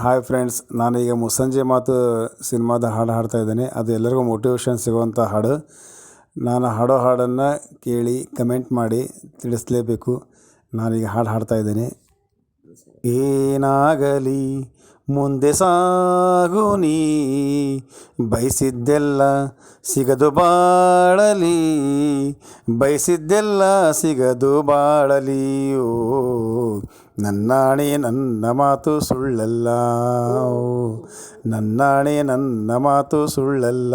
Hi friends, ನಾನೀಗ ಮುಸ್ಸಂಜೆ ಮಾತು ಸಿನಿಮಾದ ಹಾಡು ಹಾಡ್ತಾ ಇದ್ದೇನೆ. ಅದು ಎಲ್ಲರಿಗೂ ಮೋಟಿವೇಶನ್ ಸಿಗುವಂಥ ಹಾಡು. ನಾನು ಹಾಡೋ ಹಾಡನ್ನು ಕೇಳಿ ಕಮೆಂಟ್ ಮಾಡಿ ತಿಳಿಸಲೇಬೇಕು. ನಾನೀಗ ಹಾಡು ಹಾಡ್ತಾ ಇದ್ದೇನೆ. ಏನಾಗಲಿ ಮುಂದೆ ಸಾಗು ನೀ. ಬಯಸಿದ್ದೆಲ್ಲ ಸಿಗದು ಬಾಳಲಿ. ಬಯಸಿದ್ದೆಲ್ಲ ಸಿಗದು ಬಾಳಲಿ. ಓ, ನನ್ನಾಣೆ ನನ್ನ ಮಾತು ಸುಳ್ಳಲ್ಲ. ನನ್ನಾಣೆ ನನ್ನ ಮಾತು ಸುಳ್ಳಲ್ಲ.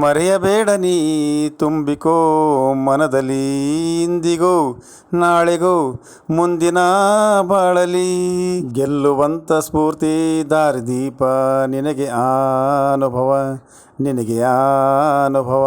ಮರೆಯಬೇಡ ನೀ ತುಂಬಿಕೋ ಮನದಲ್ಲಿ ಇಂದಿಗೂ ನಾಳೆಗೂ ಮುಂದಿನ ಬಾಳಲಿ. ಗೆಲ್ಲುವಂಥ ಸ್ಫೂರ್ತಿ ದಾರಿದೀಪ ನಿನಗೆ ಆ ಅನುಭವ, ನಿನಗೆ ಆ ಅನುಭವ.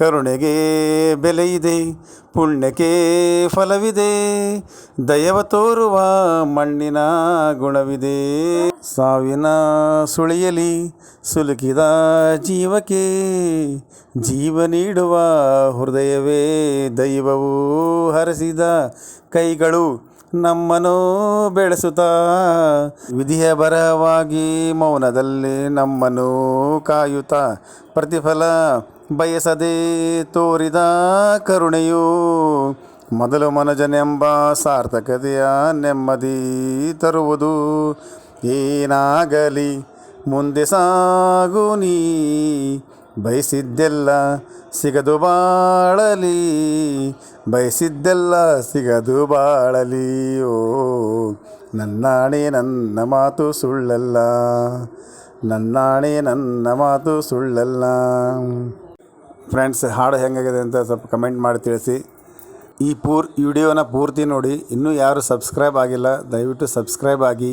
ಕರುಣೆಗೆ ಬೆಲೆಯಿದೆ, ಪುಣ್ಯಕ್ಕೆ ಫಲವಿದೆ, ದಯವ ತೋರುವ ಮಣ್ಣಿನ ಗುಣವಿದೆ. ಸಾವಿನ ಸುಳಿಯಲಿ ಸುಲುಕಿದ ಜೀವಕ್ಕೆ ಜೀವ ನೀಡುವ ಹೃದಯವೇ ದೈವವು ಹರಸಿದ ಕೈಗಳು ನಮ್ಮನ್ನು ಬೆಳೆಸುತ್ತಾ, ವಿಧಿಯ ಬರವಾಗಿ ಮೌನದಲ್ಲಿ ನಮ್ಮನ್ನು ಕಾಯುತ್ತಾ, ಪ್ರತಿಫಲ ಬಯಸದೆ ತೋರಿದ ಕರುಣೆಯು ಮೊದಲು ಮನುಜನೆಂಬ ಸಾರ್ಥಕತೆಯ ನೆಮ್ಮದಿ ತರುವುದು. ಏನಾಗಲಿ ಮುಂದೆ ಸಾಗು ನೀ, ಬಯಸಿದ್ದೆಲ್ಲ ಸಿಗದು ಬಾಳಲಿ, ಬಯಸಿದ್ದೆಲ್ಲ ಸಿಗದು ಬಾಳಲಿ, ಓ, ನನ್ನಾಣೆ ನನ್ನ ಮಾತು ಸುಳ್ಳಲ್ಲ, ನನ್ನಾಣೆ ನನ್ನ ಮಾತು ಸುಳ್ಳಲ್ಲ. ಫ್ರೆಂಡ್ಸ್ ಹಾಡು ಹೆಂಗಾಗಿದೆ ಅಂತ ಸ್ವಲ್ಪ ಕಮೆಂಟ್ ಮಾಡಿ ತಿಳಿಸಿ. ಈ ಪೂರ್ ವಿಡಿಯೋನ ಪೂರ್ತಿ ನೋಡಿ. ಇನ್ನೂ ಯಾರು ಸಬ್ಸ್ಕ್ರೈಬ್ ಆಗಿಲ್ಲ, ದಯವಿಟ್ಟು ಸಬ್ಸ್ಕ್ರೈಬ್ ಆಗಿ.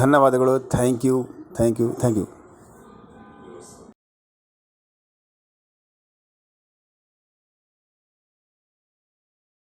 ಧನ್ಯವಾದಗಳು. Thank you thank you thank you